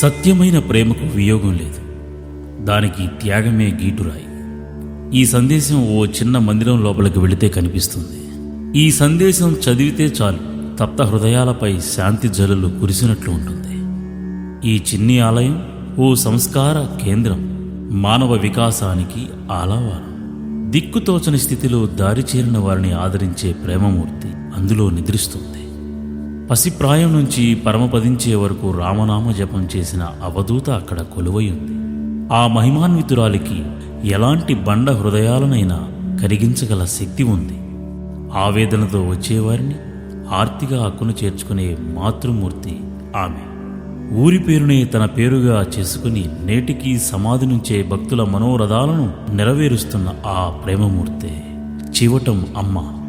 సత్యమైన ప్రేమకు వియోగం లేదు. దానికి త్యాగమే గీటురాయి. ఈ సందేశం ఓ చిన్న మందిరం లోపలికి వెళితే కనిపిస్తుంది. ఈ సందేశం చదివితే చాలు తప్త హృదయాలపై శాంతి జలులు కురిసినట్లు ఉంటుంది. ఈ చిన్ని ఆలయం ఓ సంస్కార కేంద్రం మానవ వికాసానికి ఆలావారం. దిక్కుతోచని స్థితిలో దారి చేరిన వారిని ఆదరించే ప్రేమమూర్తి అందులో నిద్రిస్తుంది. పసిప్రాయం నుంచి పరమపదించే వరకు రామనామ జపం చేసిన అవధూత అక్కడ కొలువై ఉంది. ఆ మహిమాన్వితురాలికి ఎలాంటి బండ హృదయాలనైనా కరిగించగల శక్తి ఉంది. ఆవేదనతో వచ్చేవారిని ఆర్తిగా హక్కును చేర్చుకునే మాతృమూర్తి ఆమె. ఊరి పేరునే తన పేరుగా చేసుకుని నేటికి సమాధి నుంచే భక్తుల మనోరథాలను నెరవేరుస్తున్న ఆ ప్రేమమూర్తే చివటం అమ్మ.